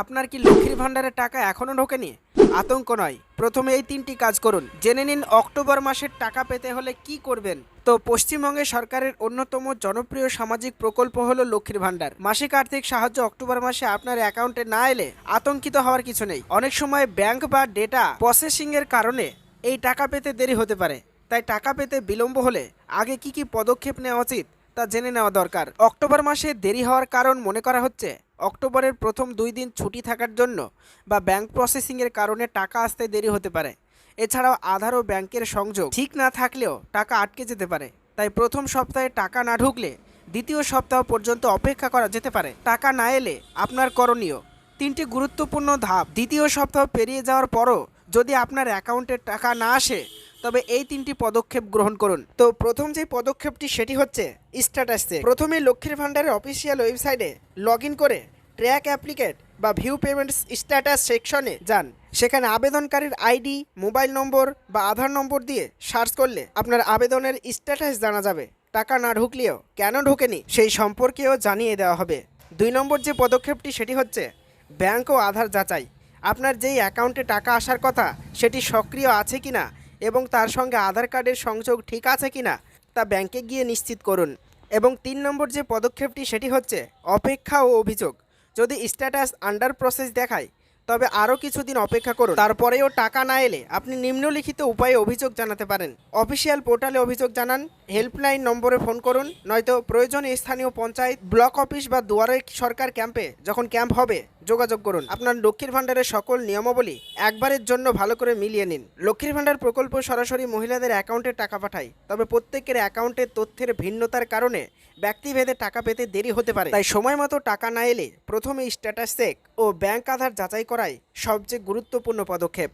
আপনার কি লক্ষ্মীর ভাণ্ডারের টাকা এখনও ঢোকেনি? আতঙ্ক নয়। প্রথমে এই তিনটি কাজ করুন। জেনে নিন অক্টোবর মাসের টাকা পেতে হলে কি করবেন। তো পশ্চিমবঙ্গে সরকারের অন্যতম জনপ্রিয় সামাজিক প্রকল্প হলো লক্ষ্মীর ভাণ্ডার। মাসিক আর্থিক সাহায্য অক্টোবর মাসে আপনার অ্যাকাউন্টে না এলে আতঙ্কিত হওয়ার কিছু নেই। অনেক সময় ব্যাংক বা ডেটা প্রসেসিং এর কারণে এই টাকা পেতে দেরি হতে পারে। তাই টাকা পেতে বিলম্ব হলে আগে কি কি পদক্ষেপ নেওয়া উচিত তা জেনে নেওয়া দরকার। অক্টোবর মাসে দেরি হওয়ার কারণ মনে করা হচ্ছে অক্টোবরের প্রথম দুই দিন ছুটি থাকার জন্য বা ব্যাংক প্রসেসিংয়ের কারণে টাকা আসতে দেরি হতে পারে। এছাড়াও আধার ও ব্যাংকের সংযোগ ঠিক না থাকলেও টাকা আটকে যেতে পারে। তাই প্রথম সপ্তাহে টাকা না ঢুকলে দ্বিতীয় সপ্তাহ পর্যন্ত অপেক্ষা করা যেতে পারে। টাকা না এলে আপনার করণীয় তিনটি গুরুত্বপূর্ণ ধাপ। দ্বিতীয় সপ্তাহ পেরিয়ে যাওয়ার পরও যদি আপনার অ্যাকাউন্টে টাকা না আসে তবে এই তিনটি পদক্ষেপ গ্রহণ করুন। তো প্রথম যে পদক্ষেপটি সেটি হচ্ছে স্ট্যাটাস প্রথমে লক্ষ্মীর ভাণ্ডারের অফিসিয়াল ওয়েবসাইটে লগ করে ট্র্যাক অ্যাপ্লিকেট বা ভিউ পেমেন্টস স্ট্যাটাস সেকশনে যান। সেখানে আবেদনকারীর আইডি মোবাইল নম্বর বা আধার নম্বর দিয়ে সার্চ করলে আপনার আবেদনের স্ট্যাটাস জানা যাবে। টাকা না ঢুকলেও কেন ঢোকেনি সেই সম্পর্কেও জানিয়ে দেওয়া হবে। দুই নম্বর যে পদক্ষেপটি সেটি হচ্ছে ব্যাংক ও আধার যাচাই। আপনার যেই অ্যাকাউন্টে টাকা আসার কথা সেটি সক্রিয় আছে কিনা এবং তার সঙ্গে আধার কার্ডের সংযোগ ঠিক আছে কিনা তা ব্যাংকে গিয়ে নিশ্চিত করুন। এবং তিন নম্বর যে পদক্ষেপটি সেটি হচ্ছে অপেক্ষা ও অভিযোগ। যদি স্ট্যাটাস আন্ডার প্রসেস দেখায়, তবে আরও কিছুদিন অপেক্ষা করুন। তারপরেও টাকা না এলে আপনি নিম্নলিখিত উপায়ে অভিযোগ জানাতে পারেন। অফিসিয়াল পোর্টালে অভিযোগ জানান, হেল্পলাইন নম্বরে ফোন করুন, নয়তো প্রয়োজনে স্থানীয় পঞ্চায়েত, ব্লক অফিস বা দুয়ারে সরকার ক্যাম্পে যখন ক্যাম্প হবে যোগাযোগ করুন। আপনার লক্ষ্মীর ভাণ্ডারের সকল নিয়মাবলী একবারের জন্য ভালো করে মিলিয়ে নিন। লক্ষ্মীর ভাণ্ডার প্রকল্প সরাসরি মহিলাদের অ্যাকাউন্টে টাকা পাঠায়। তবে প্রত্যেকের অ্যাকাউন্টের তথ্যের ভিন্নতার কারণে ব্যক্তিভেদে টাকা পেতে দেরি হতে পারে। তাই সময় মতো টাকা না এলে প্রথমে স্ট্যাটাস চেক ও ব্যাংক আধার যাচাই করাই সবচেয়ে গুরুত্বপূর্ণ পদক্ষেপ।